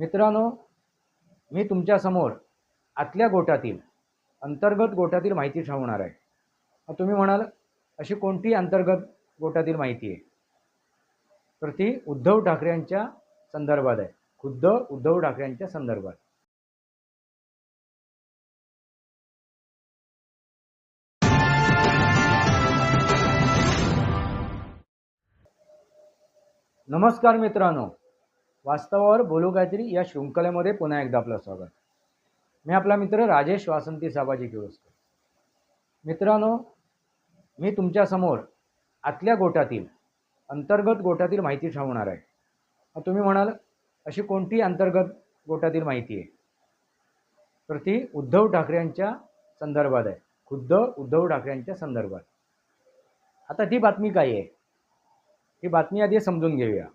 मित्रांनो मी तुमच्यासमोर आतल्या गोटातील अंतर्गत गोटातील माहिती ठेवणार आहे. तुम्ही म्हणाल अशी कोणती अंतर्गत गोटातील माहिती आहे? तर ती उद्धव ठाकरेंच्या संदर्भात आहे. खुद्द उद्धव ठाकरेंच्या संदर्भात. नमस्कार मित्रांनो. वास्तवावर बोलू काहीतरी या शृंखलेमध्ये पुन्हा एकदा आपलं स्वागत. मी आपला मित्र राजेश वासंती साबाजी किळोस्कर मित्रांनो मी तुमच्यासमोर आतल्या गोटातील अंतर्गत गोटातील माहिती ठेवणार आहे. तुम्ही म्हणाल अशी कोणती अंतर्गत गोटातील माहिती आहे? तर ती उद्धव ठाकरेंच्या संदर्भात आहे. खुद्द उद्धव ठाकरेंच्या संदर्भात. आता ती बातमी काय आहे? ही बातमी आधी समजून घेऊया.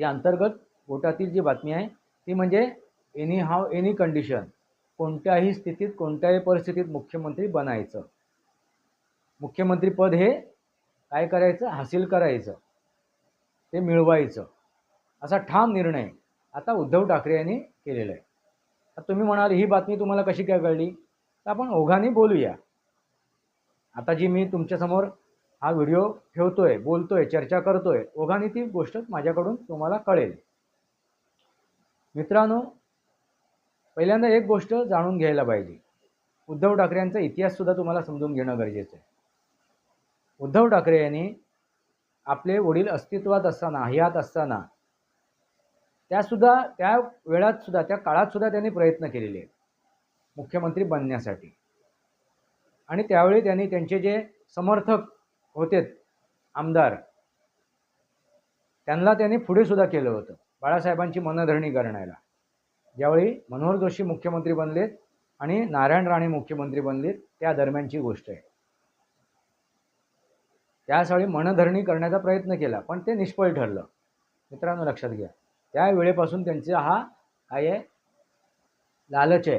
या अंतर्गत गोटातील जी बातमी आहे ती म्हणजे एनी हाव एनी कंडिशन कोणत्याही स्थितीत कोणत्याही परिस्थितीत मुख्यमंत्री बनायचं. मुख्यमंत्रीपद हे काय करायचं? हासिल करायचं. ते मिळवायचं. असा ठाम निर्णय आता उद्धव ठाकरे यांनी केलेला आहे. आता तुम्ही म्हणाल ही बातमी तुम्हाला कशी काय कळली? तर आपण ओघाने बोलूया. आता जी मी तुमच्यासमोर हा व्हिडिओ ठेवतोय बोलतोय चर्चा करतोय ओघाने ती गोष्ट माझ्याकडून तुम्हाला कळेल. मित्रांनो पहिल्यांदा एक गोष्ट जाणून घ्यायला पाहिजे. उद्धव ठाकरेंचा इतिहाससुद्धा तुम्हाला समजून घेणं गरजेचं आहे. उद्धव ठाकरे यांनी आपले वडील अस्तित्वात असताना हयात असताना त्यासुद्धा त्या वेळात सुद्धा त्या काळात सुद्धा त्यांनी प्रयत्न केलेले आहेत मुख्यमंत्री बनण्यासाठी. आणि त्यावेळी त्यांनी त्यांचे जे समर्थक होते. आमदार. त्यांना त्यांनी पुढे सुद्धा केलं होतं. बाळासाहेबांची मनधरणी करण्याला. ज्यावेळी मनोहर जोशी मुख्यमंत्री बनलेत आणि नारायण राणे मुख्यमंत्री बनलेत त्या दरम्यानची गोष्ट आहे. त्यावेळी मनधरणी करण्याचा प्रयत्न केला पण ते निष्फळ ठरलं. मित्रांनो लक्षात घ्या. त्या वेळेपासून त्यांचा हा काय आहे लालच आहे.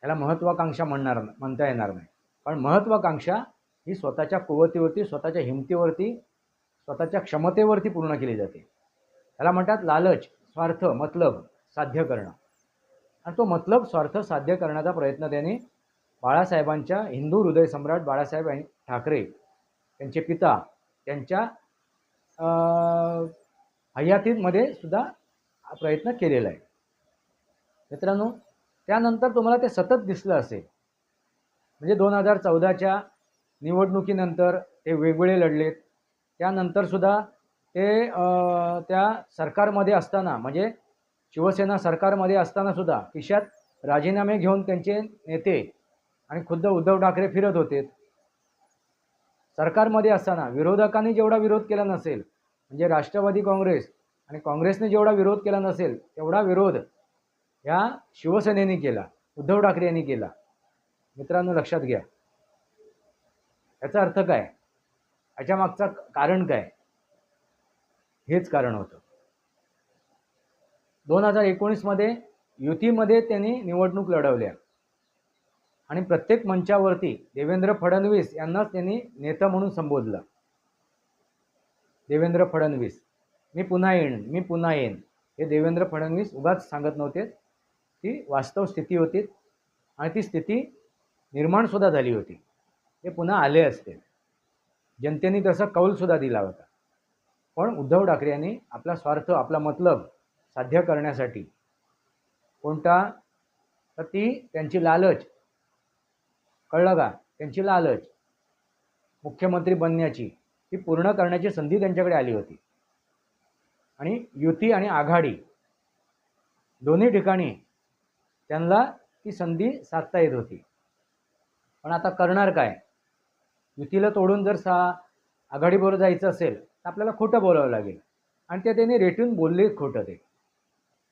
त्याला महत्त्वाकांक्षा म्हणणार म्हणता येणार नाही. पण महत्त्वाकांक्षा ही स्वतःच्या कुवतीवरती स्वतःच्या हिमतीवरती स्वतःच्या क्षमतेवरती पूर्ण केली जाते. त्याला म्हणतात लालच स्वार्थ मतलब साध्य करणं. आणि तो मतलब स्वार्थ साध्य करण्याचा प्रयत्न त्यांनी बाळासाहेबांच्या हिंदू हृदय सम्राट बाळासाहेब ठाकरे त्यांचे पिता त्यांच्या हयातीमध्ये सुद्धा हा प्रयत्न केलेला आहे. मित्रांनो त्यानंतर तुम्हाला ते सतत दिसलं असेल. म्हणजे दोन हजार चौदाच्या निवडणुकीनंतर ते वेगवेगळे लढलेत. त्यानंतरसुद्धा ते त्या सरकारमध्ये असताना म्हणजे शिवसेना सरकारमध्ये असतानासुद्धा खिशात राजीनामे घेऊन त्यांचे नेते आणि खुद्द उद्धव ठाकरे फिरत होते. सरकारमध्ये असताना विरोधकांनी जेवढा विरोध केला नसेल म्हणजे राष्ट्रवादी काँग्रेस आणि काँग्रेसने जेवढा विरोध केला नसेल तेवढा विरोध ह्या शिवसेनेने केला उद्धव ठाकरे यांनी केला. मित्रांनो लक्षात घ्या. याचा अर्थ काय? याच्या मागचा कारण काय? हेच कारण होतं. दोन हजार एकोणीसमध्ये युतीमध्ये त्यांनी निवडणूक लढवल्या. आणि प्रत्येक मंचावरती देवेंद्र फडणवीस यांनाच त्यांनी नेता म्हणून संबोधलं. देवेंद्र फडणवीस मी पुन्हा येईन मी पुन्हा येईन. हे देवेंद्र फडणवीस उगाच सांगत नव्हते. ती वास्तव स्थिती होती आणि ती स्थिती निर्माणसुद्धा झाली होती. ते पुन्हा आले असते. जनतेने तसा कौलसुद्धा दिला होता. पण उद्धव ठाकरे यांनी आपला स्वार्थ आपला मतलब साध्य करण्यासाठी कोणता? तर ती त्यांची लालच. कळलं का? त्यांची लालच. मुख्यमंत्री बनण्याची. ती पूर्ण करण्याची संधी त्यांच्याकडे आली होती. आणि युती आणि आघाडी दोन्ही ठिकाणी त्यांना ती संधी साधता येत होती. पण आता करणार काय? युतीला तोडून जर सा आघाडीबरोबर जायचं असेल तर आपल्याला खोटं बोलावं लागेल. आणि ते त्यांनी रेटून बोलले खोटं ते.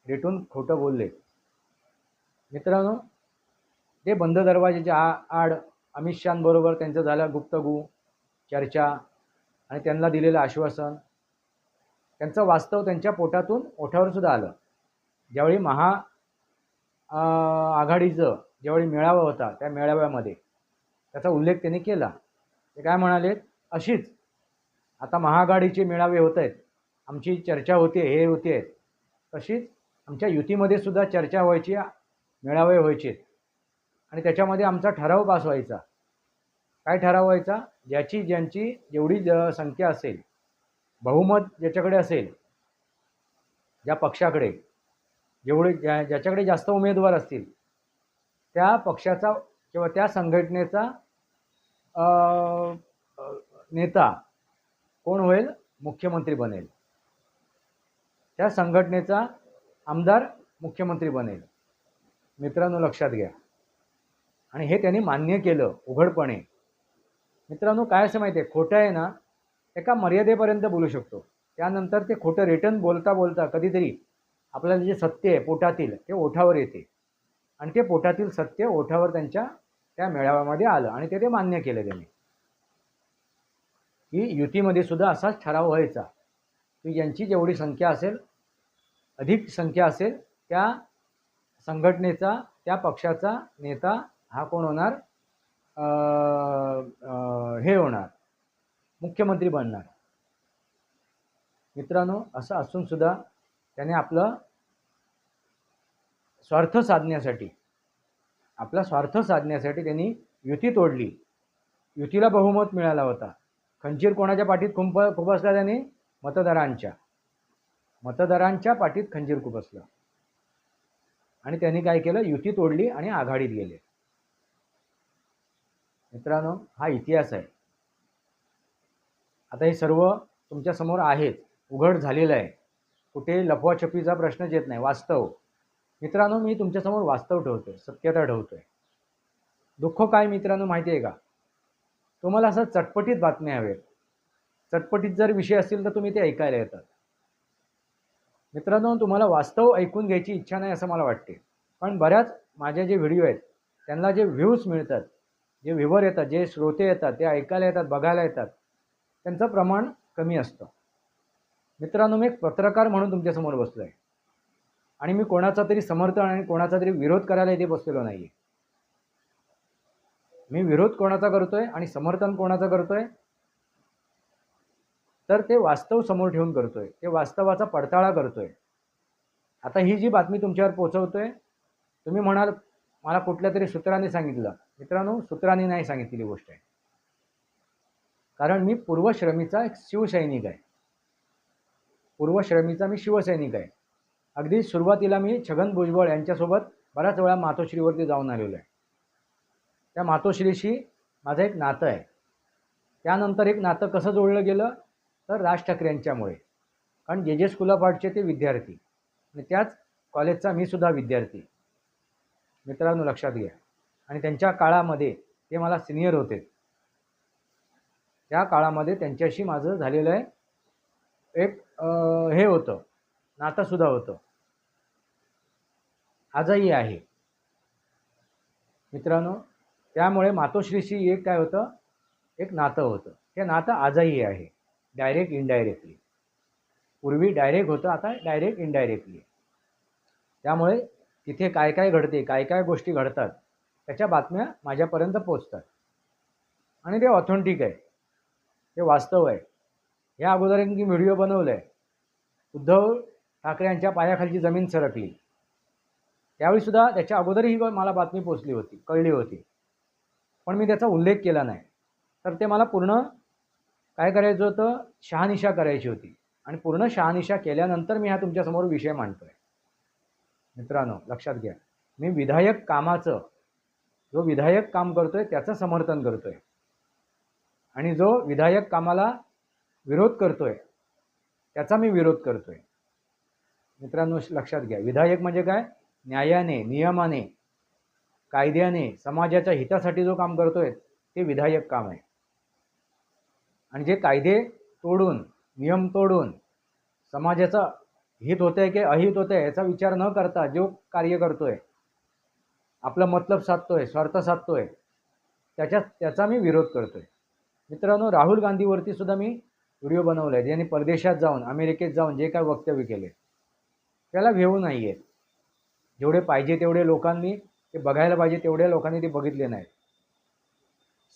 रेटून खोटं बोलले. मित्रांनो ते बंद दरवाजेच्या आ आड अमित शहाबरोबर त्यांचं झालं गुप्तगू चर्चा आणि त्यांना दिलेलं आश्वासन. त्यांचं वास्तव त्यांच्या पोटातून ओठावर सुद्धा आलं. ज्यावेळी महा आघाडीचं ज्यावेळी मेळावा होता त्या मेळाव्यामध्ये त्याचा उल्लेख त्यांनी केला. ते काय म्हणाले अशीच आता महाआघाडीचे मेळावे होत आहेत. आमची चर्चा होते हे होते. तशीच आमच्या युतीमध्ये सुद्धा चर्चा व्हायची मेळावे व्हायचे. आणि त्याच्यामध्ये आमचा ठराव पास व्हायचा. काय ठराव व्हायचा? ज्याची ज्यांची जेवढी ज संख्या असेल बहुमत ज्याच्याकडे असेल ज्या पक्षाकडे जेवढे ज्या ज्याच्याकडे जास्त उमेदवार असतील त्या पक्षाचा किंवा त्या संघटनेचा नेता कोण होईल? मुख्यमंत्री बनेल. त्या संघटनेचा आमदार मुख्यमंत्री बनेल. मित्रांनो लक्षात घ्या. आणि हे त्यांनी मान्य केलं उघडपणे. मित्रांनो काय असं माहिती आहे खोटं आहे ना एका मर्यादेपर्यंत बोलू शकतो. त्यानंतर ते खोटं रिटर्न बोलता बोलता कधीतरी आपल्याला जे सत्य आहे पोटातील ते ओठावर येते. आणि ते पोटातील सत्य ओठावर त्यांच्या त्या मेळाव्यामध्ये आलं आणि ते ते मान्य केलं त्यांनी. की युतीमध्ये सुद्धा असाच ठराव व्हायचा की ज्यांची जेवढी संख्या असेल अधिक संख्या असेल त्या संघटनेचा त्या पक्षाचा नेता हा कोण होणार? हे होणार. मुख्यमंत्री बनणार. मित्रांनो असं असूनसुद्धा त्याने आपलं स्वार्थ साधण्यासाठी आपला स्वार्थ साधण्यासाठी त्यांनी युती तोडली. युतीला बहुमत मिळाला होता. खंजीर कोणाच्या पाठीत खुंप खुपसला? त्यांनी मतदारांच्या. मतदारांच्या पाठीत खंजीर खुपसलं. आणि त्यांनी काय केलं? युती तोडली आणि आघाडीत गेले. मित्रांनो हा इतिहास आहे. आता हे सर्व तुमच्यासमोर आहेच उघड झालेलं आहे. कुठे लफवाछपीचा प्रश्नच येत नाही. वास्तव. मित्रांनो मी तुमच्यासमोर वास्तव ठेवतोय सत्यता ठेवतोय. दुःख काय मित्रांनो माहिती आहे का? तुम्हाला असं चटपटीत बातम्या हवेत चटपटीत जर विषय असतील तर तुम्ही ते ऐकायला येतात. मित्रांनो तुम्हाला वास्तव ऐकून घ्यायची इच्छा नाही असं मला वाटते. पण बऱ्याच माझे जे व्हिडिओ आहेत त्यांना जे व्ह्यूज मिळतात जे व्ह्युवर येतात जे श्रोते येतात ते ऐकायला येतात बघायला येतात त्यांचं प्रमाण कमी असतं. मित्रांनो मी एक पत्रकार म्हणून तुमच्यासमोर बसलो आहे आणि मी कोणाचा तरी समर्थन आणि कोणाचा तरी विरोध करायला इथे बसलेलो नाही आहे मी विरोध कोणाचा करतोय आणि समर्थन कोणाचा करतोय? तर ते वास्तव समोर ठेवून करतोय. ते वास्तवाचा पडताळा करतोय. आता ही जी बातमी तुमच्यावर पोहोचवतोय तुम्ही म्हणाल मला कुठल्या तरी सूत्राने सांगितलं. मित्रांनो सूत्रांनी नाही सांगितलेली गोष्ट आहे. कारण मी पूर्वश्रमीचा एक शिवसैनिक आहे. पूर्वश्रमीचा मी शिवसैनिक आहे. अगदी सुरुवातीला मी छगन भुजबळ यांच्यासोबत बऱ्याच वेळा मातोश्रीवरती जाऊन आलेलो आहे. त्या मातोश्रीशी माझं एक नातं आहे. त्यानंतर एक नातं कसं जोडलं गेलं? तर राज ठाकरे यांच्यामुळे. कारण जे जे स्कूल ऑफ आर्टचे ते विद्यार्थी. आणि त्याच कॉलेजचा मी सुद्धा विद्यार्थी. मित्रांनो लक्षात घ्या. आणि त्यांच्या काळामध्ये ते मला सिनियर होते. त्या काळामध्ये त्यांच्याशी माझं झालेलं आहे. एक हे होतं. नातंसुद्धा होतं. आजही आहे. मित्रांनो त्यामुळे मातोश्रीशी एक काय होतं? एक नातं होतं. ते नातं आजही आहे. डायरेक्ट इनडायरेक्टली पूर्वी डायरेक्ट होतं आता डायरेक्ट इनडायरेक्टली त्यामुळे तिथे काय काय घडते काय काय गोष्टी घडतात त्याच्या बातम्या माझ्यापर्यंत पोचतात. आणि ते ऑथेंटिक आहे. ते वास्तव आहे. या अगोदर मी व्हिडिओ बनवलं आहे उद्धव ठाकरे यांच्या पायाखालची जमीन सरकली. त्यावेळीसुद्धा त्याच्या अगोदरही मला बातमी पोचली होती कळली होती. पण मी त्याचा उल्लेख केला नाही. तर ते मला पूर्ण काय करायचं होतं? शहानिशा करायची होती. आणि पूर्ण शहानिशा केल्यानंतर मी हा तुमच्यासमोर विषय मांडतो आहे मित्रांनो लक्षात घ्या. मी विधायक कामाचं जो विधायक काम करतो आहे त्याचं समर्थन करतो आहे आणि जो विधायक कामाला विरोध करतो आहे त्याचा मी विरोध करतो आहे मित्रांनो लक्षात घ्या. विधायक म्हणजे काय? न्यायाने नियमाने कायद्याने समाजाच्या हितासाठी जो काम करतोय ते विधायक काम आहे. आणि जे कायदे तोडून नियम तोडून समाजाचा हित होतंय की अहित होतंय याचा विचार न करता जो कार्य करतोय आपलं मतलब साधतोय स्वार्थ साधतोय त्याच्या त्याचा मी विरोध करतोय. मित्रांनो राहुल गांधीवरती सुद्धा मी व्हिडिओ बनवला आहे ज्यांनी परदेशात जाऊन अमेरिकेत जाऊन जे काय वक्तव्य केले त्याला भेऊ नाही आहेत जेवढे पाहिजे तेवढे लोकांनी ते बघायला पाहिजे तेवढ्या लोकांनी ते बघितले नाहीत.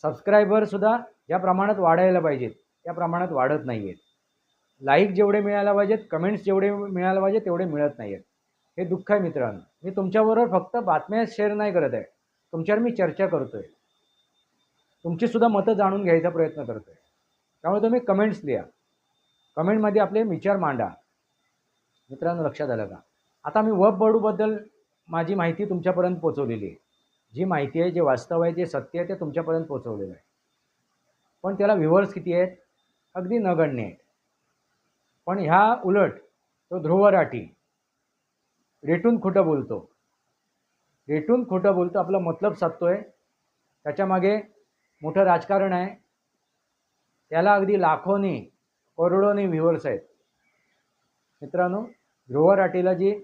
सबस्क्रायबरसुद्धा ज्या प्रमाणात वाढायला पाहिजेत त्या प्रमाणात वाढत नाही आहेत लाईक जेवढे मिळायला पाहिजेत कमेंट्स जेवढे मिळायला पाहिजे तेवढे मिळत नाही आहेत हे दुःख आहे मित्रांनो. मी तुमच्याबरोबर फक्त बातम्या शेअर नाही करत आहे. तुमच्यावर मी चर्चा करतो आहे तुमचीसुद्धा मतं जाणून घ्यायचा प्रयत्न करतो आहे त्यामुळे तुम्ही कमेंट्स लिहा. कमेंटमध्ये आपले विचार मांडा. मित्रांनो लक्षात आलं का? आता मी वब बडूबद्दल माझी माहिती तुमच्यापर्यंत पोचवलेली आहे. जी माहिती आहे जे वास्तव आहे जे सत्य आहे ते तुमच्यापर्यंत पोचवलेलं आहे. पण त्याला व्ह्युअर्स किती आहेत? अगदी नगण्य आहेत. पण ह्या उलट तो ध्रुव राठी रेटून खोटं बोलतो. रेटून खोटं बोलतो आपला मतलब साधतोय. त्याच्यामागे मोठं राजकारण आहे. त्याला अगदी लाखोनी करोडोनी व्ह्युअर्स आहेत. मित्रांनो ध्रुव राठीला जी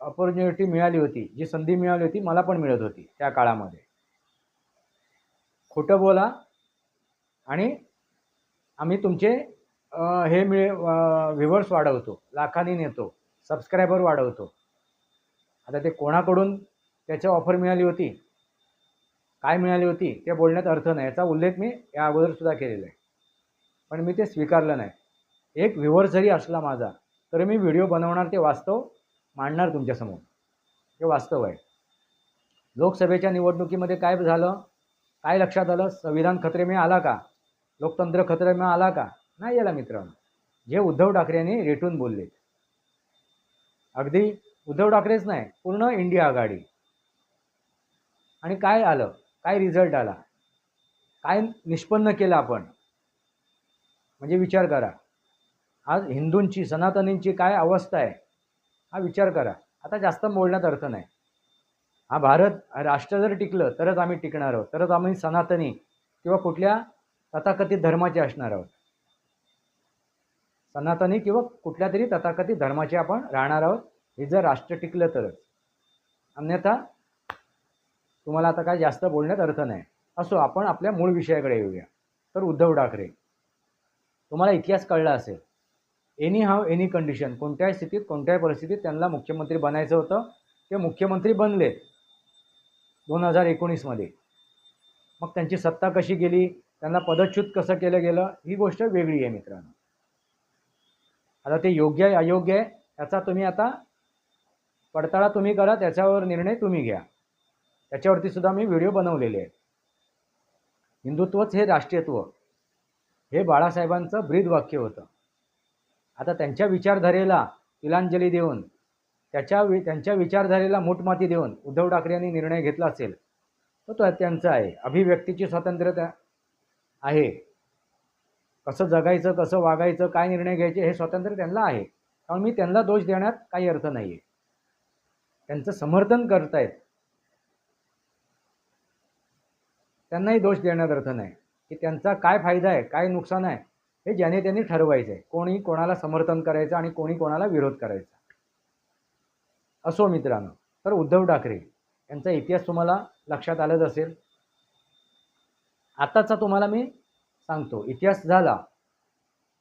ऑपॉर्च्युनिटी मिळाली होती जी संधी मिळाली होती मला पण मिळत होती त्या काळामध्ये. खोटं बोला आणि आम्ही तुमचे हे मिळे व्ह्युअर्स वाढवतो लाखांनी नेतो सबस्क्रायबर वाढवतो. आता ते कोणाकडून त्याची ऑफर मिळाली होती काय मिळाली होती ते बोलण्यात अर्थ नाही. याचा उल्लेख मी या अगोदरसुद्धा केलेला आहे. पण मी ते स्वीकारलं नाही. एक व्ह्युअर जरी असला माझा तर मी व्हिडिओ बनवणार ते वास्तव मांडणार तुमच्यासमोर. हे वास्तव आहे. लोकसभेच्या निवडणुकीमध्ये काय झालं? काय लक्षात आलं? संविधान खतरे आला का? लोकतंत्र खत्रेमे आला का? नाही याला मित्रांनो. जे उद्धव ठाकरे यांनी रेटून बोलले. अगदी उद्धव ठाकरेच नाही पूर्ण इंडिया आघाडी. आणि काय आलं? काय रिझल्ट आला? काय निष्पन्न केलं आपण? म्हणजे विचार करा. आज हिंदूंची सनातनींची काय अवस्था आहे हा विचार करा. आता जास्त बोलण्यात अर्थ नाही. हा भारत राष्ट्र जर टिकलं तरच आम्ही टिकणार आहोत. तरच आम्ही सनातनी किंवा कुठल्या तथाकथित धर्माचे असणार आहोत. सनातनी किंवा कुठल्या तरी तथाकथित धर्माचे आपण राहणार आहोत. हे जर राष्ट्र टिकलं तरच. अन्यथा तुम्हाला आता काय जास्त बोलण्यात अर्थ नाही. असो आपण आपल्या मूळ विषयाकडे येऊया. तर उद्धव ठाकरे. तुम्हाला इतिहास कळला असेल. एनी हाव एनी कंडिशन कोणत्याही स्थितीत कोणत्याही परिस्थितीत त्यांना मुख्यमंत्री बनायचं होतं. ते मुख्यमंत्री बनले दोन हजार एकोणीसमध्ये. मग त्यांची सत्ता कशी गेली? त्यांना पदच्युत कसं केलं गेलं? ही गोष्ट वेगळी आहे मित्रांनो. आता ते योग्य आहे अयोग्य आहे याचा तुम्ही आता पडताळा तुम्ही करा त्याच्यावर निर्णय तुम्ही घ्या. त्याच्यावरती सुद्धा मी व्हिडिओ बनवलेले आहेत. हिंदुत्वच हे राष्ट्रीयत्व. हे बाळासाहेबांचं ब्रीद वाक्य होतं. आता त्यांच्या विचारधारेला तिलांजली देऊन त्याच्या वि त्यांच्या विचारधारेला मोठमाती देऊन उद्धव ठाकरे यांनी निर्णय घेतला असेल तर तो त्यांचा आहे. अभिव्यक्तीची स्वातंत्र्य आहे. कसं जगायचं कसं वागायचं काय निर्णय घ्यायचे हे स्वातंत्र्य त्यांना आहे. त्यामुळे मी त्यांना दोष देण्यात काही अर्थ नाही आहे त्यांचं समर्थन करतायत. त्यांनाही दोष देण्यात अर्थ नाही. की त्यांचा काय फायदा आहे काय नुकसान आहे हे ज्याने त्यांनी ठरवायचं आहे कोणी कोणाला समर्थन करायचं आणि कोणी कोणाला विरोध करायचा. असो मित्रांनो तर उद्धव ठाकरे यांचा इतिहास तुम्हाला लक्षात आलंच असेल. आताचा तुम्हाला मी सांगतो. इतिहास झाला.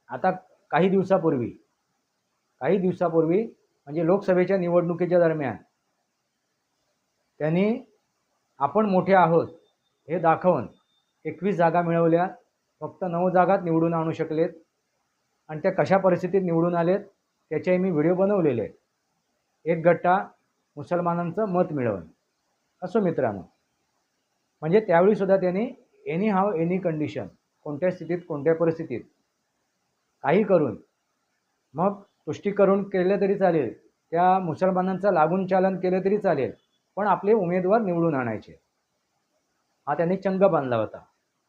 आता काही दिवसापूर्वी काही दिवसापूर्वी म्हणजे लोकसभेच्या निवडणुकीच्या दरम्यान त्यांनी आपण मोठे आहोत हे दाखवून एकवीस जागा मिळवल्या. फक्त नऊ जागात निवडून आणू शकलेत. आणि त्या कशा परिस्थितीत निवडून आलेत त्याचे मी व्हिडिओ बनवलेले आहेत. एक गट्टा मुसलमानांचं मत मिळवून असो मित्रांनो. म्हणजे त्यावेळीसुद्धा त्यांनी एनी हाव एनी कंडिशन कोणत्या स्थितीत कोणत्या परिस्थितीत काही करून मग तुष्टीकरण केलं तरी चालेल. त्या मुसलमानांचं लागून चालन केलं तरी चालेल. पण आपले उमेदवार निवडून आणायचे. हा त्यांनी चंग बांधला होता.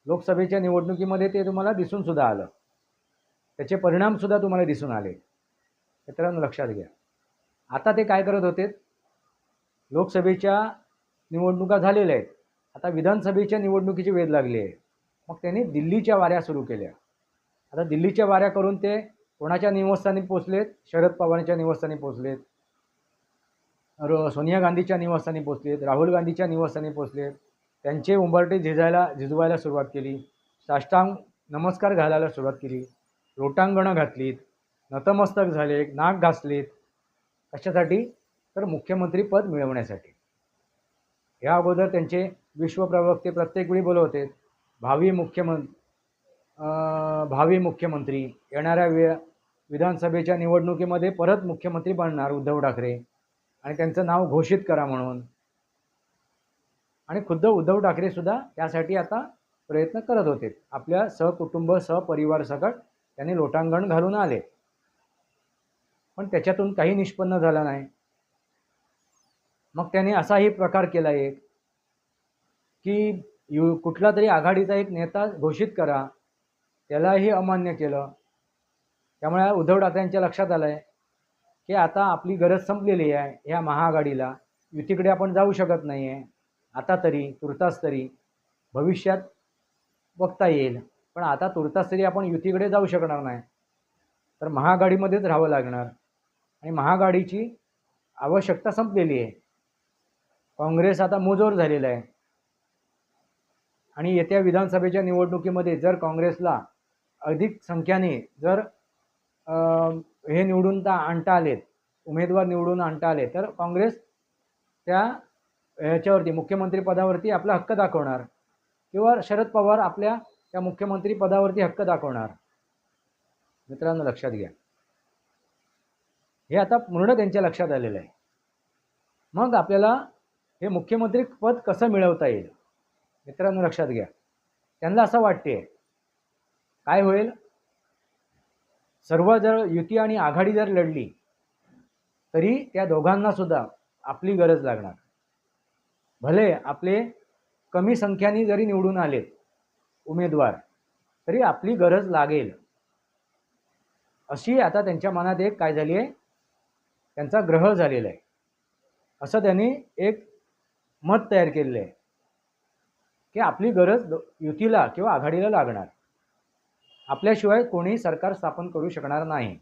लोकसभेच्या निवडणुकीमध्ये ते तुम्हाला दिसून सुद्धा आलं. त्याचे परिणामसुद्धा तुम्हाला दिसून आले. मित्रांनो लक्षात घ्या. आता ते काय करत होते? लोकसभेच्या निवडणुका झालेल्या आहेत. आता विधानसभेच्या निवडणुकीची वेध लागली आहे. मग त्यांनी दिल्लीच्या वाऱ्या सुरू केल्या. आता दिल्लीच्या वाऱ्या करून ते कोणाच्या निवासस्थानी पोचलेत? शरद पवारांच्या निवासस्थानी पोचलेत. सोनिया गांधीच्या निवासस्थानी पोचलेत. राहुल गांधीच्या निवासस्थानी पोचलेत. त्यांचे उंबरटे झिजायला झिजवायला सुरुवात केली. साष्टांग नमस्कार घालायला सुरुवात केली. लोटांगणं घातलीत. नतमस्तक झाले. नाक घासलीत. कशासाठी? तर मुख्यमंत्री पद मिळवण्यासाठी. या अगोदर त्यांचे विश्वप्रवक्ते प्रत्येक वेळी बोलवते भावी मुख्यमं भावी मुख्यमंत्री येणाऱ्या वे विधानसभेच्या निवडणुकीमध्ये परत मुख्यमंत्री बनणार उद्धव ठाकरे. आणि त्यांचं नाव घोषित करा म्हणून. आणि खुद्द उद्धव ठाकरे सुद्धा त्यासाठी आता प्रयत्न करत होते. आपल्या सहकुटुंब सहपरिवार सकट त्यांनी लोटांगण घालून आले. पण त्याच्यातून काही निष्पन्न झालं नाही. मग त्याने असाही प्रकार केला एक की यु कुठला तरी आघाडीचा एक नेता घोषित करा. त्यालाही अमान्य केलं. त्यामुळे उद्धव ठाकरेंच्या लक्षात आलं आहे की आता आपली गरज संपलेली आहे ह्या महाआघाडीला. युतीकडे आपण जाऊ शकत नाही आहे आता तरी तुर्तास तरी भविष्यात बघता येईल. पण आता तुर्तास तरी आपण युतीकडे जाऊ शकणार नाही. तर महाआघाडीमध्येच राहावं लागणार. आणि महाआघाडीची आवश्यकता संपलेली आहे. काँग्रेस आता मोजोर झालेला आहे. आणि येत्या विधानसभेच्या निवडणुकीमध्ये जर काँग्रेसला अधिक संख्याने जर हे निवडून आणता आलेत उमेदवार निवडून आणता आले तर काँग्रेस त्या ह्याच्यावरती मुख्यमंत्री पदावरती आपला हक्क दाखवणार. किंवा शरद पवार आपल्या त्या मुख्यमंत्री पदावरती हक्क दाखवणार. मित्रांनो लक्षात घ्या. हे आता पूर्ण त्यांच्या लक्षात आलेलं आहे. मग आपल्याला हे मुख्यमंत्री पद कसं मिळवता येईल? मित्रांनो लक्षात घ्या. त्यांना असं वाटते काय होईल? सर्व जर युती आणि आघाडी जर लढली तरी त्या दोघांना सुद्धा आपली गरज लागणार. भले आपले कमी संख्याने जरी निवडून आलेत उमेदवार तरी आपली गरज लागेल. अशी आता त्यांच्या मनात एक काय झाली आहे? त्यांचा ग्रह झालेला आहे. असं त्यांनी एक मत तयार केलेलं आहे. की आपली गरज युतीला किंवा आघाडीला लागणार. आपल्याशिवाय कोणी सरकार स्थापन करू शकणार नाही.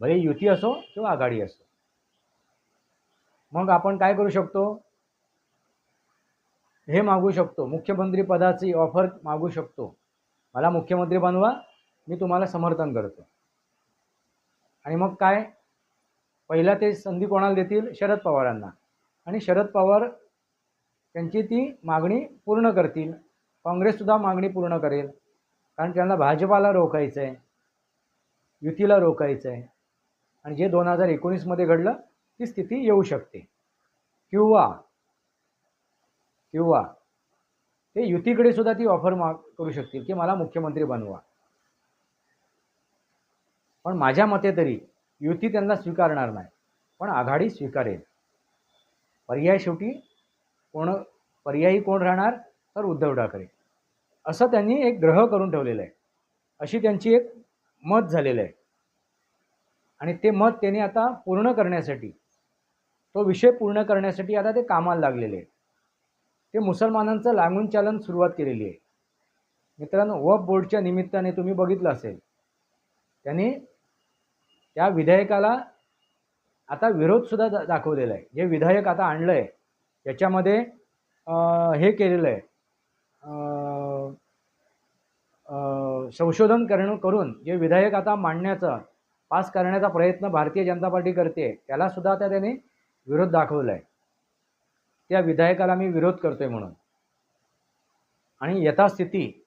भले युती असो किंवा आघाडी असो. मग आपण काय करू शकतो? हे मागू शकतो. मुख्यमंत्री पदाची ऑफर मागू शकतो. मला मुख्यमंत्री बनवा मी तुम्हाला समर्थन करतो. आणि मग काय? पहिला ते संधी कोणाला देतील? शरद पवारांना. आणि शरद पवार त्यांची ती मागणी पूर्ण करतील. काँग्रेससुद्धा मागणी पूर्ण करेल. कारण त्यांना भाजपाला रोखायचं आहे युतीला रोखायचं आहे आणि जे दोन हजार एकोणीसमध्ये घडलं ती स्थिती येऊ शकते. किंवा किंवा ते युतीकडे सुद्धा ती ऑफर माग करू शकतील की मला मुख्यमंत्री बनवा. पण माझ्या मते तरी युती त्यांना स्वीकारणार नाही पण आघाडी स्वीकारेल. पर्याय शेवटी कोण पर्यायी कोण राहणार तर उद्धव ठाकरे. असं त्यांनी एक ग्रह करून ठेवलेलं आहे. अशी त्यांची एक मत झालेलं आहे. आणि ते मत त्यांनी आता पूर्ण करण्यासाठी तो विषय पूर्ण करण्यासाठी आता ते कामाला लागलेले आहे ते मुसलमानांचं लागून चालन सुरुवात केलेली आहे. मित्रांनो वफ बोर्डच्या निमित्ताने तुम्ही बघितलं असेल त्यांनी त्या विधेयकाला आता विरोधसुद्धा दा दाखवलेला आहे. जे विधायक आता आणलं आहे याच्यामध्ये हे केलेलं आहे संशोधन करणं करून जे विधायक आता मांडण्याचा पास करण्याचा प्रयत्न भारतीय जनता पार्टी करते त्यालासुद्धा आता त्याने विरोध दाखवला आहे त्या विधायकाला मी विरोध करतोय म्हणून. आणि यथास्थिती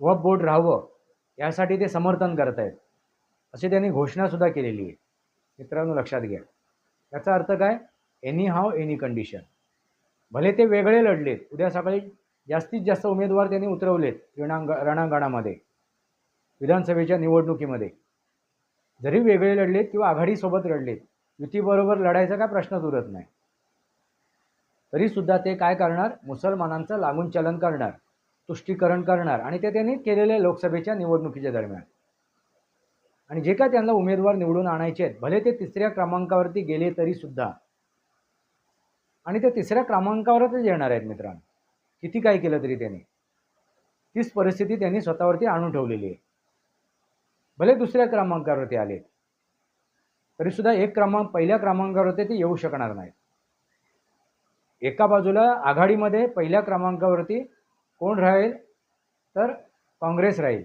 व बोर्ड राहावं यासाठी ते समर्थन करत आहेत अशी त्यांनी घोषणासुद्धा केलेली आहे. मित्रांनो लक्षात घ्या. याचा अर्थ काय? Anyhow any condition. भले ते वेगळे लढलेत उद्या सकाळी जास्तीत जास्त उमेदवार त्यांनी उतरवलेत रणांग रणांगणामध्ये विधानसभेच्या निवडणुकीमध्ये. जरी वेगळे लढलेत किंवा आघाडीसोबत लढलेत युतीबरोबर लढायचा काय प्रश्नच उरत नाही. तरीसुद्धा ते काय करणार? मुसलमानांचं लागून चलन करणार तुष्टीकरण करणार आणि ते त्यांनी केलेल्या लोकसभेच्या निवडणुकीच्या दरम्यान. आणि जे काय त्यांना उमेदवार निवडून आणायचे आहेत भले ते तिसऱ्या क्रमांकावरती गेले तरीसुद्धा. आणि ते तिसऱ्या क्रमांकावरच येणार आहेत मित्रांनो. किती काय केलं तरी त्यांनी? तीच परिस्थिती त्यांनी स्वतःवरती आणून ठेवलेली आहे. भले दुसऱ्या क्रमांकावरती आले तरीसुद्धा एक क्रमांक पहिल्या क्रमांकावरती ते येऊ शकणार नाहीत. एका बाजूला आघाडीमध्ये पहिल्या क्रमांकावरती कोण राहील? तर काँग्रेस राहील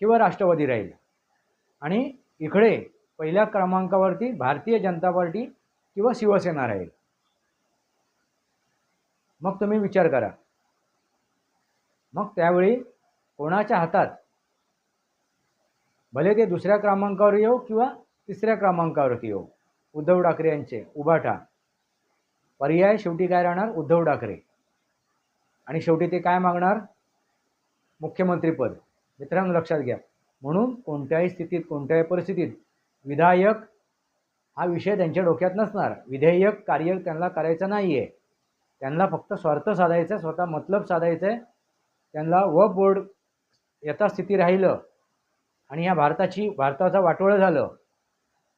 किंवा राष्ट्रवादी राहील. आणि इकडे पहिल्या क्रमांकावरती भारतीय जनता पार्टी किंवा शिवसेना राहील. मग तुम्ही विचार करा. मग त्यावेळी कोणाच्या हातात? भले ते दुसऱ्या क्रमांकावर येऊ किंवा तिसऱ्या क्रमांकावरती येऊ. उद्धव ठाकरे यांचे उभाटा पर्याय शेवटी काय राहणार? उद्धव ठाकरे. आणि शेवटी ते काय मागणार? मुख्यमंत्रीपद मित्रांनो लक्षात घ्या. म्हणून कोणत्याही स्थितीत कोणत्याही परिस्थितीत विधायक हा विषय त्यांच्या डोक्यात नसणार. विधेयक कार्य त्यांना करायचं नाही आहे त्यांना फक्त स्वार्थ साधायचा आहे स्वतः मतलब साधायचं आहे. त्यांना व बोर्ड यथास्थिती राहिलं आणि या भारताची भारताचं वाटोळं झालं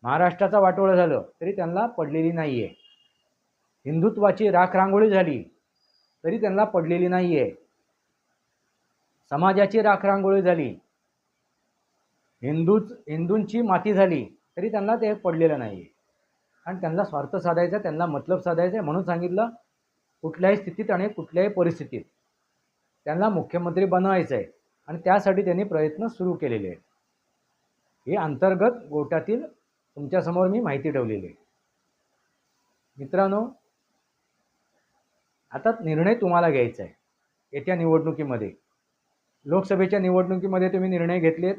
महाराष्ट्राचा वाटोळं झालं तरी त्यांना पडलेली नाही आहे हिंदुत्वाची राख रांगोळी झाली तरी त्यांना पडलेली नाही आहे समाजाची राख रांगोळी झाली. हिंदूच हिंदूंची माती झाली तरी त्यांना ते पडलेलं नाही आहे कारण त्यांना स्वार्थ साधायचा आहे, त्यांना मतलब साधायचा आहे म्हणून सांगितलं कुठल्याही स्थितीत आणि कुठल्याही परिस्थितीत. त्यांना मुख्यमंत्री बनवायचं आहे आणि त्यासाठी त्यांनी प्रयत्न सुरू केलेले आहेत. हे अंतर्गत गोटातील तुमच्यासमोर मी माहिती ठेवलेली आहे. मित्रांनो आता निर्णय तुम्हाला घ्यायचा आहे. येत्या निवडणुकीमध्ये. लोकसभेच्या निवडणुकीमध्ये तुम्ही निर्णय घेतलेत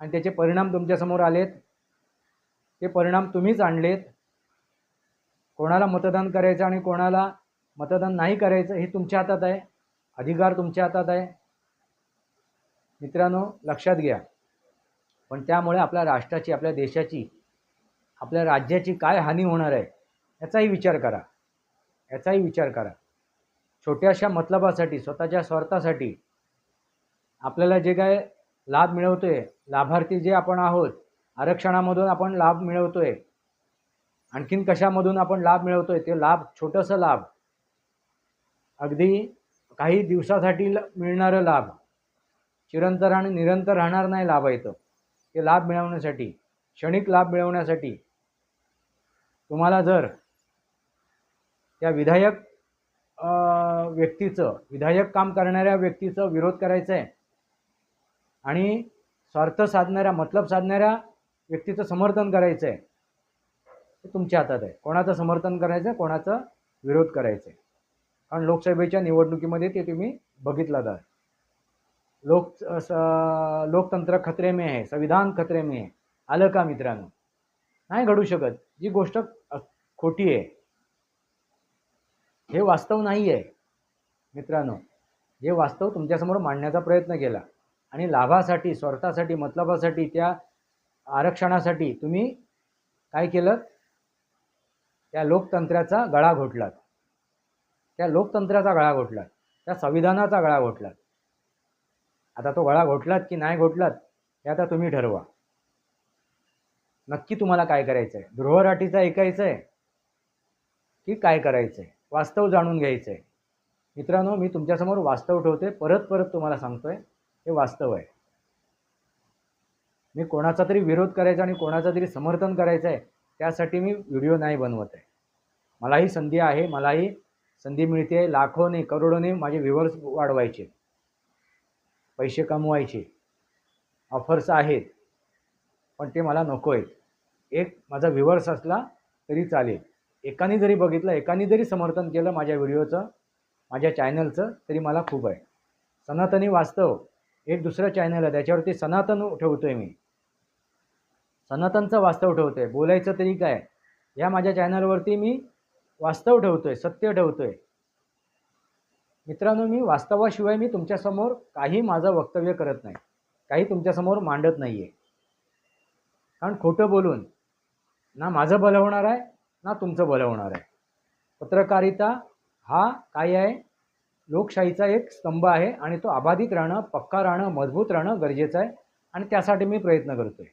आणि त्याचे परिणाम तुमच्यासमोर आलेत. ते परिणाम तुम्हीच आणलेत. कोणाला मतदान करायचं आणि कोणाला मतदान नाही करायचं हे तुमच्या हातात आहे. अधिकार तुमच्या हातात आहे. मित्रांनो लक्षात घ्या. पण त्यामुळे आपल्या राष्ट्राची आपल्या देशाची आपल्या राज्याची काय हानी होणार आहे याचाही विचार करा. याचाही विचार करा. छोट्याशा मतलबासाठी स्वतःच्या स्वार्थासाठी आपल्याला जे काय लाभ मिळवतो आहे लाभार्थी जे आपण आहोत आरक्षणामधून आपण लाभ मिळवतो आहे आणखीन कशामधून आपण लाभ मिळवतो आहे ते लाभ छोटंसं लाभ अगदी काही दिवसासाठी ल मिळणारं लाभ चिरंतर आणि निरंतर राहणार नाही लाभ आहे ते लाभ मिळवण्यासाठी क्षणिक लाभ मिळवण्यासाठी तुम्हाला जर त्या विधायक व्यक्तीचं विधायक काम करणाऱ्या व्यक्तीचं विरोध करायचं आहे आणि स्वार्थ साधणाऱ्या मतलब साधणाऱ्या व्यक्तीचं समर्थन करायचं आहे ते तुमच्या हातात आहे. कोणाचं समर्थन करायचं आहे कोणाचा विरोध करायचा आहे कारण लोकसभेच्या निवडणुकीमध्ये ते तुम्ही बघितलं जात लोक स- लोकतंत्र खतरे में आहे संविधान खतरे में आहे आलं का मित्रांनो? नाही घडू शकत. जी गोष्ट खोटी आहे हे वास्तव नाही आहे मित्रांनो हे वास्तव तुमच्यासमोर मांडण्याचा प्रयत्न केला आणि लाभासाठी स्वार्थासाठी मतलबासाठी त्या आरक्षणासाठी तुम्ही काय केलं? त्या लोकतंत्राचा गळा घोटलात. त्या लोकतंत्राचा गळा घोटलात. त्या संविधानाचा गळा घोटलात. आता तो गळा घोटलात की नाही घोटलात हे आता तुम्ही ठरवा. नक्की तुम्हाला काय करायचं आहे ध्रुवराटीचं ऐकायचं आहे की काय करायचं आहे वास्तव जाणून घ्यायचं आहे मित्रांनो मी तुमच्यासमोर वास्तव ठेवते परत परत तुम्हाला सांगतोय हे वास्तव आहे. मी कोणाचा तरी विरोध करायचा आणि कोणाचं तरी समर्थन करायचं आहे त्यासाठी मी व्हिडिओ नाही बनवत आहे. मलाही संधी आहे मलाही संधी मिळते. लाखोने करोडोने माझे व्ह्युअर्स वाढवायचे. पैसे कमवायचे. ऑफर्स आहेत पण ते मला नको आहेत एक माझा व्ह्युअर्स असला तरी चालेल. एकाने जरी बघितलं एकाने जरी समर्थन केलं माझ्या व्हिडिओचं माझ्या चॅनलचं तरी मला खूप आहे. सनातनी वास्तव एक दुसरं चॅनल आहे त्याच्यावरती सनातन ठेवतो आहे मी. सनातनचं वास्तव ठेवतो आहे बोलायचं तरी काय? या माझ्या चॅनलवरती मी वास्तव ठेवतो आहे सत्य ठेवतो आहे मित्रांनो मी वास्तवाशिवाय मी तुमच्यासमोर काही माझं वक्तव्य करत नाही. काही तुमच्यासमोर मांडत नाही आहे कारण खोटं बोलून ना माझं भलं होणार आहे ना तुमचं भलं होणार आहे. पत्रकारिता हा काय आहे? लोकशाहीचा एक स्तंभ आहे आणि तो अबाधित राहणं पक्का राहणं मजबूत राहणं गरजेचं आहे आणि त्यासाठी मी प्रयत्न करतो आहे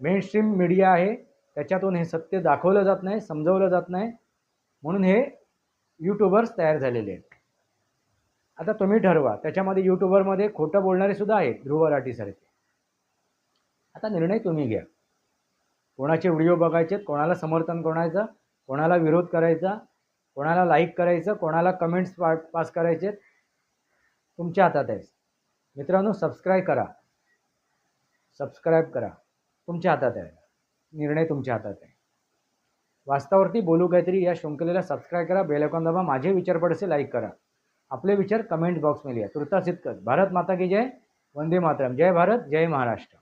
मेन स्ट्रीम मीडिया आहे त्याच्यातून हे सत्य दाखवलं जात नाही समजवलं जात नाही. म्हणून हे यूट्यूबर्स तयार झालेले आहेत. आता तुम्ही ठरवा त्याच्यामध्ये यूट्यूबरमध्ये खोटं बोलणारे सुद्धा आहेत ध्रुव राठीसारखे आता निर्णय तुम्ही घ्या. कोणाचे व्हिडिओ बघायचे कोणाला समर्थन कोणाचं कोणाला विरोध करायचा कोणाला लाईक करायचं कोणाला कमेंट्स पा पास करायचे तुमच्या हातात आहे मित्रांनो सबस्क्राईब करा. सबस्क्राईब करा. तुमच्या हातात आहे. निर्णय तुमच्या हातात आहे. वास्तवावरती बोलू काहीतरी या शृंखलेला सबस्क्राईब करा बेलकॉन दाबा माझे विचार पडसे लाईक करा. आपले विचार कमेंट बॉक्समध्ये लिहा तुर्तास इतकंच. भारत माता की जय वंदे मातरम. जय भारत जय महाराष्ट्र.